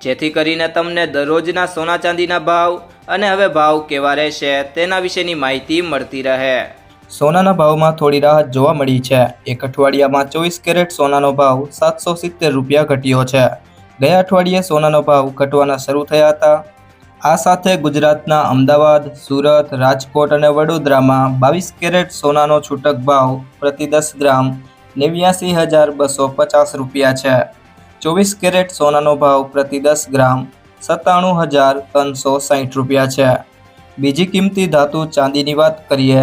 જેથી કરીને તમને દરરોજના સોના ચાંદીના ભાવ અને હવે ભાવ કેવા રહેશે તેના વિશેની માહિતી મળતી રહે. સોનાના ભાવમાં થોડી રાહત જોવા મળી છે. એક અઠવાડિયામાં ચોવીસ કેરેટ સોનાનો ભાવ સાતસો સિત્તેર રૂપિયા ઘટ્યો છે. ગયા અઠવાડિયે સોનાનો ભાવ ઘટવાના શરૂ થયા હતા. આ સાથે ગુજરાતના અમદાવાદ, સુરત, રાજકોટ અને વડોદરામાં બાવીસ કેરેટ સોનાનો છૂટક ભાવ પ્રતિ દસ ગ્રામ નેવ્યાસી હજાર બસો પચાસ રૂપિયા છે. ચોવીસ કેરેટ સોનાનો ભાવ પ્રતિ દસ ગ્રામ સત્તાણું હજાર ત્રણસો સાહીઠ રૂપિયા છે. બીજી કિંમતી ધાતુ ચાંદીની વાત કરીએ,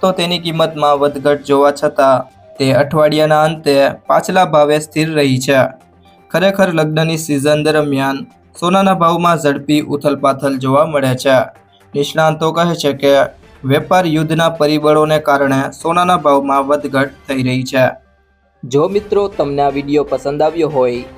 તો તેની કિંમતમાં વધઘટ જોવા છતાં તે અઠવાડિયાના અંતે પાછલા ભાવે સ્થિર રહી છે. ખરેખર લગ્નની સિઝન દરમિયાન સોનાના ભાવમાં ઝડપી ઉથલપાથલ જોવા મળે છે. નિષ્ણાંતો કહે છે કે વેપાર યુદ્ધના પરિબળોને કારણે સોનાના ભાવમાં વધઘટ થઈ રહી છે. જો મિત્રો તમને આ વીડિયો પસંદ આવ્યો હોય